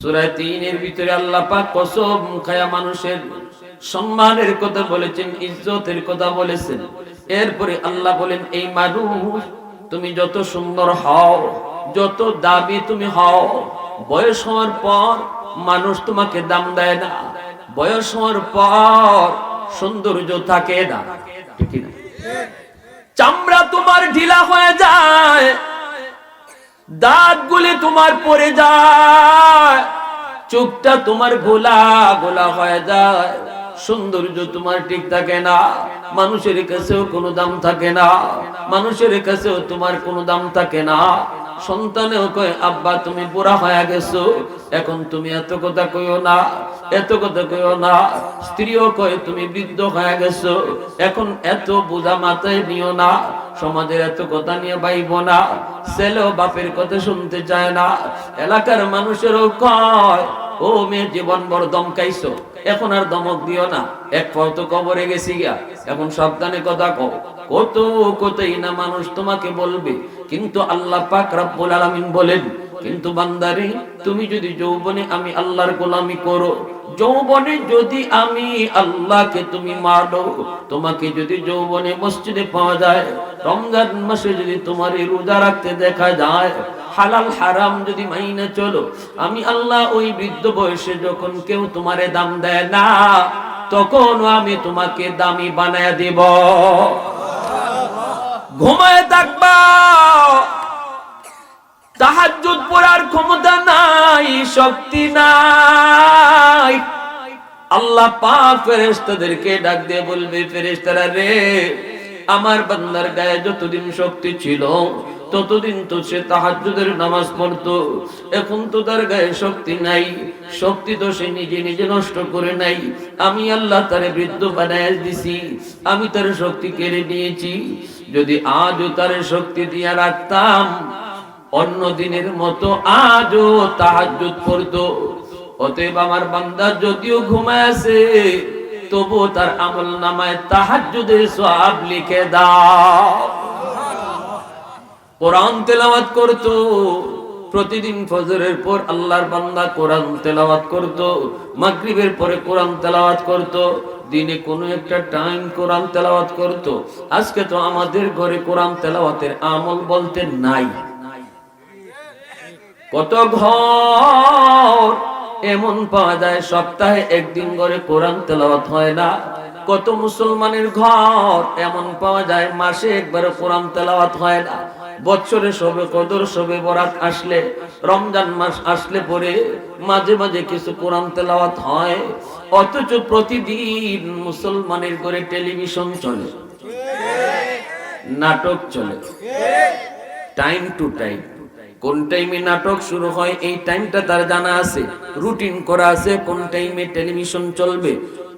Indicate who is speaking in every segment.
Speaker 1: সূরা তিনের ভিতরে আল্লাহ পাক কসম খায়া মানুষের সম্মানের কথা বলেছেন, ইজ্জতের কথা বলেছেন। এরপরে আল্লাহ বলেন, এই মানুষ, তুমি যত সুন্দর হও, যত দাবি তুমি হও, বয়স হওয়ার পর মানুষ তোমাকে দাম দেয় না, বয়স হওয়ার পর সৌন্দর্য থাকে না। না চামড়া তোমার ঢিলা হয়ে যায় দাঁত গুলি তোমার পড়ে যায়, চোখটা তোমার গোলা গোলা হয়ে যায়, সৌন্দর্য তোমার ঠিক থাকে না, মানুষের কাছেও কোনো দাম থাকে না, মানুষের কাছেও তোমার কোনো দাম থাকে না। সন্তানেও কয়, আব্বা, তুমি বুড়া হয়ে গেছো। এখন তুমি এত কথা কইও না, এত কথা কইও না। স্ত্রীও কয়, তুমি বৃদ্ধ হয়ে গেছো। এখন এত বোঝা মাথায় নিও না। সমাজের এত কথা নিয়ে বাইব না। ছেলেও বাপের কথা শুনতে চায় না। এলাকার মানুষেরও কয়, ও মেয়ে জীবন বড় দমকাইছো। এখন আর দমক দিও না। এক পাও তো কবরে গেছি গিয়া। এখন সাবধানে কথা কও। কত কতই না মানুষ তোমাকে বলবে। কিন্তু আল্লাহ পাক রব্বুল আলামিন বলেন, কিন্তু বান্দারে, তুমি যদি যৌবনে আমি আল্লাহর গোলামি করো, যৌবনে যদি আমি আল্লাহকে তুমি মারো, তোমাকে যদি যৌবনে মসজিদে পাওয়া যায়, রমজান মাসে যদি তোমার রোজা রাখতে দেখা যায় হালাল হারাম যদি মাইনে চলো, আমি আল্লাহ ওই বৃদ্ধ বয়সে যখন কেউ তোমারে দাম দেয় না তখন আমি তোমাকে দামি বানায় দিব। ঘুমায় থাকবা। তাহাজ্জুদ পড়ার ক্ষমতা নাই, শক্তি নাই। আল্লাহ পাক ফেরেশতাদেরকে ডাক দিয়ে বলবে, ফেরেশতারা রে, আমার বান্দার গায়ে যতদিন শক্তি ছিল ততদিন তো সে তাহাজ্জুদের নামাজ পড়তো। এখন তো তার গায়ে শক্তি নাই। শক্তি তো সে নিজে নিজে নষ্ট করে নাই। আমি আল্লাহ তারে বৃদ্ধ বানায় দিছি। আমি তার শক্তি কেড়ে নিয়েছি। যদি আজও তার শক্তি দিয়া রাখতাম, অন্য দিনের মতো আজও তাহাজুদ পড়তো। অতএব আমার বান্দা যদিও ঘুমায় আছে তবু তার আমল নামায় তাহাজ্জুদের সওয়াব লিখে দাও। কোরআন তেলাওয়াত করতো, প্রতিদিন ফজরের পর আল্লাহর বান্দা কোরআন তেলাওয়াত করত, মাগরিবের পরে কোরআন তেলাওয়াত করত, দিনে কোনো একটা টাইম কোরআন তেলাওয়াত করত। আজকে তো আমাদের ঘরে কোরআন তেলাওয়াতের আমল বলতে নাই। কত ঘর এমন পাওয়া যায়, সপ্তাহে একদিন করে কোরআন তেলাওয়াত হয় না। কত মুসলমানের ঘর এমন পাওয়া যায়, মাসে একবার কোরআন তেলাওয়াত হয় না। বছরে সবে, কদর সবে বরাত আসলে, রমজান মাস আসলে পরে মাঝে মাঝে কিছু কোরআন তেলাওয়াত হয়। অথচ প্রতিদিন মুসলমানের ঘরে টেলিভিশন চলে, নাটক চলে। টাইম টু টাইম কোন টাইমে নাটক শুরু হয়, এই টাইমটা তার জানা আছে রুটিন করা আছে, কোন টাইমে টেলিভিশন চলবে।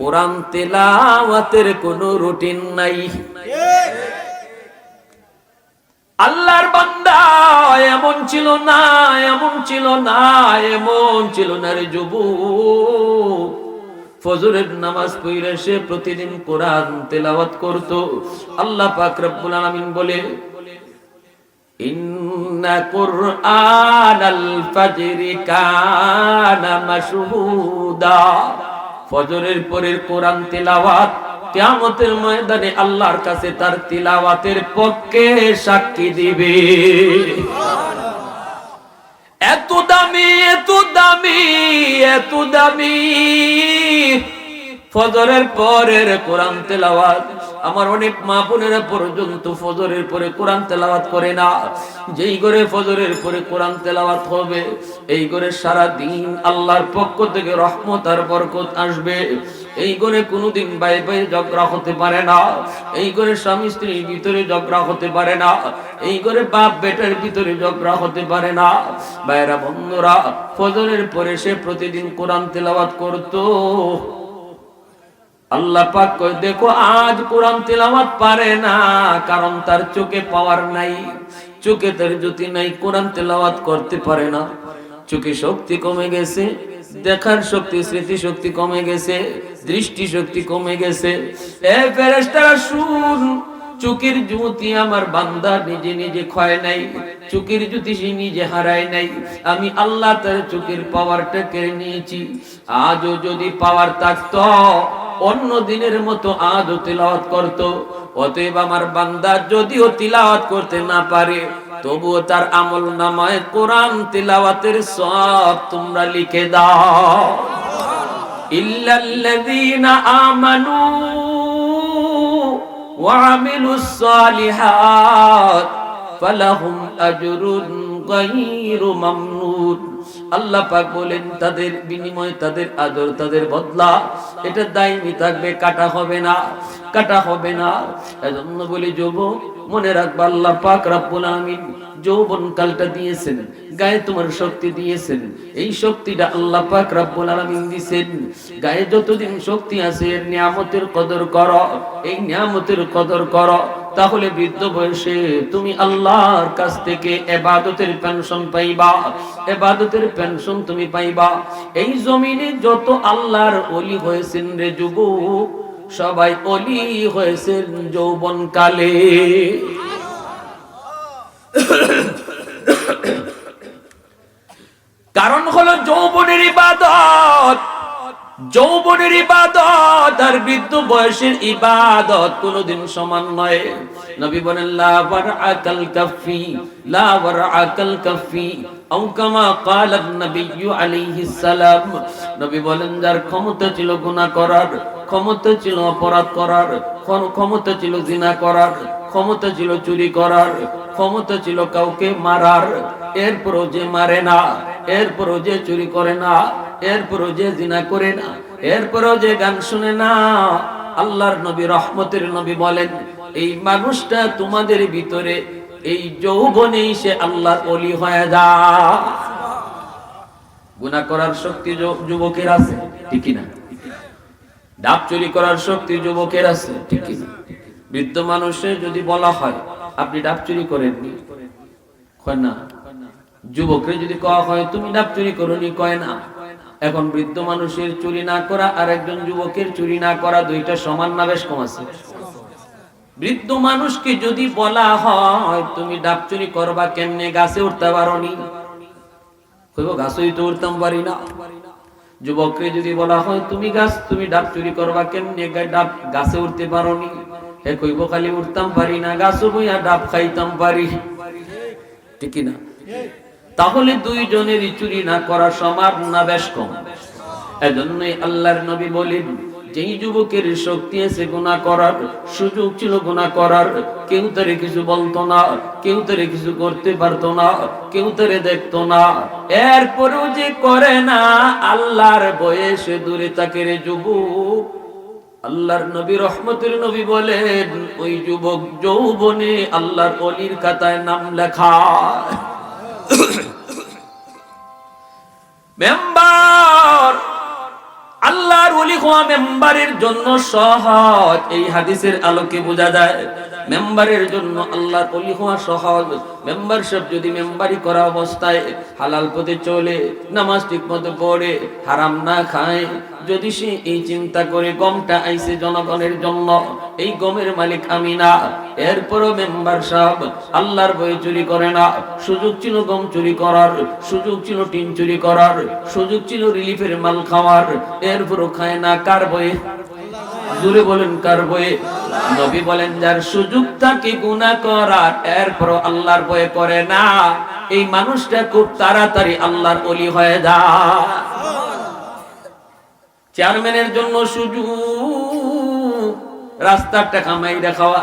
Speaker 1: কোরআন তেলাওয়াতের কোনো রুটিন নাই আল্লাহর বান্দা এমন ছিল না, এমন ছিল না, এমন ছিল না রে যুবু। ফজরের নামাজ পড়ে সে প্রতিদিন কোরআন তেলাওয়াত করত। আল্লাহ পাক রব্বুল আলামিন বলে, ইন্না কুরআনাল ফাজরি কানা মাশহুদা। ফজরের পরের কোরআন তেলাওয়াত কিয়ামতের ময়দানে আল্লাহর কাছে তার তিলাওয়াতের পক্ষে সাক্ষী দিবে। এত দামি এত দামি এত দামি। ফজরের পরের কোরআন তেলাওয়াত, আমার অনেক মা বোনেরা পর্যন্ত ফজরের পরে কোরআন তেলাওয়াত করে না। যেই করে ফজরের পরে কোরআন তেলাওয়াত হবে, এই করে সারা দিন আল্লাহর পক্ষ থেকে রহমত আর বরকত আসবে। এই করে কোনোদিন বাই বাই ঝগড়া হতে পারে না। এই করে স্বামী স্ত্রীর ভিতরে ঝগড়া হতে পারে না। এই করে বাপ বেটার ভিতরে ঝগড়া হতে পারে না। বাইরা বন্ধুরা, ফজরের পরে সে প্রতিদিন কোরআন তেলাওয়াত করতো। আল্লাহ পাক দেখো, আজ কোরআন তেলাওয়াত পারে না, কারণ তার চোখে পাওয়ার নাই। চোখে তার জ্যোতি নাই, কোরআন তেলাওয়াত করতে পারে না। চোখে শক্তি কমে গেছে দেখার শক্তি স্মৃতি শক্তি কমে গেছে দৃষ্টি শক্তি কমে গেছে। এ ফেরেশতারা, শুন, চুকির জ্যোতি আমার বান্দা নিজে নিজে ক্ষয় নাই, চুকির জ্যোতি সে নিজে হারায় নাই। আমি আল্লাহ তার চুকির পাওয়ারটা কেড়ে নিয়েছি। আজও যদি পাওয়ার থাকতো, অন্য দিনের মতো আজও তিলাওয়াত করত। অতএব আমার বান্দা যদিও তিলাওয়াত করতে না পারে তবুও তার আমল নামায় কোরআন তিলাওয়াতের সব তোমরা লিখে দাও। ইল্লাল্লাযীনা আমানু ওয়া সালিহাত ফালাহুম আজরুন গায়রু আল্লাহ পাক বলেন, তাদের বিনিময়, তাদের আদর, তাদের বদলা, এটা দায়নি থাকবে, কাটা হবে না, কাটা হবে না। এজন্য বলি, যুবক, মনে রাখবা, আল্লাহ পাক রব্বুল আমিন যৌবন কালটা দিয়েছেন, গায়ে তোমার শক্তি দিয়েছেন। এই শক্তিটা আল্লাহ পাক দিয়েছেন গায়ে যতদিন শক্তি আছে, এর নিয়ামতের কদর করো, এই নিয়ামতের কদর করো। তাহলে বৃদ্ধ বয়সে তুমি আল্লাহর কাছ থেকে এবাদতের পেনশন পাইবা। এবাদতের পেনশন তুমি পাইবা। এই জমিনে যত আল্লাহর অলি হয়েছেন রে যুবক, সবাই অলি হয়েছেন যৌবন কালে কারণ হলো যৌবনের ইবাদত যৌবনের ইবাদত আর বৃদ্ধ বয়সের ইবাদত কোনোদিন সমান নয়। নবী বলেন, লা ওয়ারআকাল কাফি, লা ওয়ারআকাল কাফি নবী বলেন, যার ক্ষমতা ছিল গুনাহ করার, ক্ষমতা ছিল অপরাধ করার ক্ষমতা ছিল জিনা করার, ক্ষমতা ছিল চুরি করার, ক্ষমতা ছিল কাউকে মারার। এরপরও যে মারে না, এরপরও যে চুরি করে না এরপরও যে জিনা করে না, এরপরও যে গান শুনে না, আল্লাহর নবী, রহমতের নবী বলেন, এই মানুষটা তোমাদের ভিতরে, এই যৌবনেই সে আল্লাহর অলি হয়ে যা গুনাহ করার শক্তি যুবকের আছে ঠিক না? ডাব চুরি করার শক্তি যুবকের আছে ঠিক না? বৃদ্ধ মানুষের যদি বলা হয়, আপনি ডাব চুরি করেননি? কয় না। যুবকরে যদি কওয়া হয়, তুমি ডাব চুরি করনি? কয় না। এখন বৃদ্ধ মানুষের চুরি না করা আর একজন যুবকের চুরি না করা দুইটা সমান না বেশ কম আছে? বৃদ্ধ মানুষকে যদি বলা হয়, তুমি ডাব চুরি করবা কেমনে? গাছে উঠতে পারোনি। কইব, গাছই তো উঠতাম পারি না। যুবককে যদি বলা হয়, তুমি গাছ, তুমি ডাব চুরি করবা কেমনে? ডাব গাছে উঠতে পারোনি। হে কইব, খালি উঠতাম পারি না, গাছও ডাব খাইতাম পারি। ঠিক না? তাহলে দুইজনেরই চুরি না করা সমান না বেশ কম? এজন্যই আল্লাহর নবী বলেন, যেই যুবকের শক্তি আছে গুনাহ করার, সুযোগ ছিল গুনাহ করার, কেউ তারে কিছু বলতো না, কেউ তারে কিছু করতে পারতো না, কেউ তারে দেখতো না। এরপরেও যে করে না, আল্লাহর বয়সে দূরে তাকে রে যুবক। আল্লাহর নবী রহমতের নবী বলেন, ওই যুবক যৌবনে আল্লাহর অলির খাতায় নাম লেখা। মেম্বার। আল্লাহর ওলি হওয়া মেম্বারের জন্য সহজ। এই হাদিসের আলোকে বোঝা যায়, মেম্বারের জন্য আল্লাহর ওলি হওয়া সহজ। মেম্বারশিপ যদি মেম্বারি করা অবস্থায় হালাল পথে চলে, নামাজ ঠিক মতো পড়ে, হারাম না খায় যদি সে এই চিন্তা করে গমটা আইছে জনগণের জন্য, এই গমের মালিক আমি না। এরপরও মেম্বার সাহেব আল্লাহর বই চুরি করে না। সুযোগ ছিল গম চুরি করার, সুযোগ ছিল টিন চুরি করার, সুযোগ ছিল রিলিফের মাল খাওয়ার। এরপরও খায় না কার বই জুড়ে বলেন কার বই নবী বলেন, যার সুযোগ থাকে গুণা করার এরপর আল্লাহর বয়ে করে না। এই মানুষটা খুব তাড়াতাড়ি আল্লাহর অলি হয়ে যায়। চেয়ারম্যানের জন্য সুযোগ। রাস্তার টাকা মাইরা খাওয়া।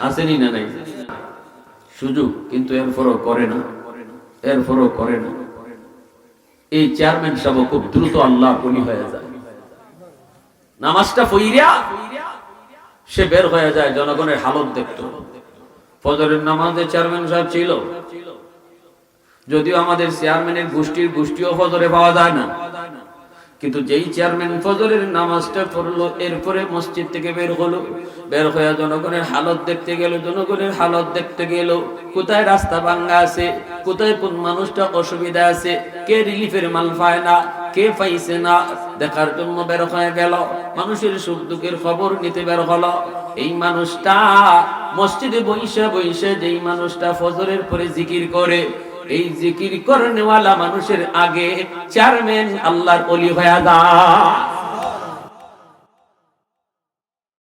Speaker 1: আসেনি না নাই? সুযোগ, কিন্তু এরপরও করে না। এরপরও করে না। এই চেয়ারম্যান সব খুব দ্রুত আল্লাহ বলি হয়ে যায়। নামাজটা ফইরা সে বের হয়ে যায়, জনগণের হালত দেখতো। ফজরের নামাজে চেয়ারম্যান সাহেব ছিল। যদিও আমাদের চেয়ারম্যানের গোষ্ঠীর গোষ্ঠীও ফজরে পাওয়া যায় না। কিন্তু যেই চেয়ারম্যান ফজরের নামাজটা পড়ল, এরপরে মসজিদ থেকে বের হলো। বের হয়ে জনগণের হালত দেখতে গেল, জনগণের হালত দেখতে গেল, কোথায় রাস্তা ভাঙ্গা আছে, কোথায় কোন মানুষটা অসুবিধা আছে, কে রিলিফের মাল পায় না, কে পাইছে না, দেখার জন্য বের হয়ে গেল। মানুষের সুখ দুঃখের খবর নিতে বের হলো। এই মানুষটা মসজিদে বৈশা বৈশা যেই মানুষটা ফজরের পরে জিকির করে এই জিকির করনেওয়ালা মানুষের আগে চেয়ারম্যান আল্লাহর অলি হয়ে যায়।